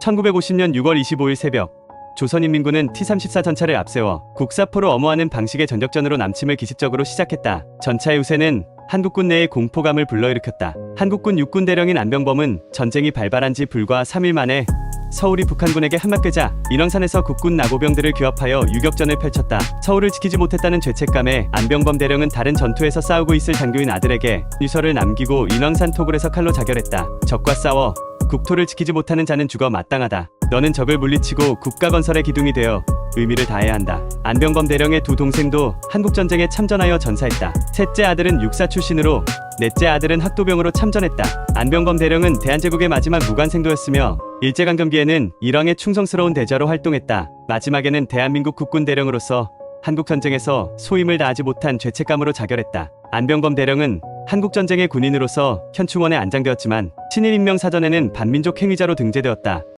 1950년 6월 25일 새벽 조선인민군은 T-34 전차를 앞세워 국사포로 엄호하는 방식의 전격전으로 남침을 기습적으로 시작했다. 전차의 우세는 한국군 내에 공포감을 불러일으켰다. 한국군 육군 대령인 안병범은 전쟁이 발발한 지 불과 3일 만에 서울이 북한군에게 한맞대자 인왕산에서 국군 나고병들을 규합하여 유격전을 펼쳤다. 서울을 지키지 못했다는 죄책감에 안병범 대령은 다른 전투에서 싸우고 있을 장교인 아들에게 유서를 남기고 인왕산 토굴에서 칼로 자결했다. 적과 싸워 국토를 지키지 못하는 자는 죽어 마땅하다. 너는 적을 물리치고 국가 건설의 기둥이 되어 의미를 다해야 한다. 안병범 대령의 두 동생도 한국 전쟁에 참전하여 전사했다. 셋째 아들은 육사 출신으로 넷째 아들은 학도병으로 참전했다. 안병범 대령은 대한제국의 마지막 무관생도였으며 일제강점기에는 일왕의 충성스러운 대자로 활동했다. 마지막에는 대한민국 국군 대령으로서 한국 전쟁에서 소임을 다하지 못한 죄책감으로 자결했다. 안병범 대령은 한국전쟁의 군인으로서 현충원에 안장되었지만 친일인명 사전에는 반민족 행위자로 등재되었다.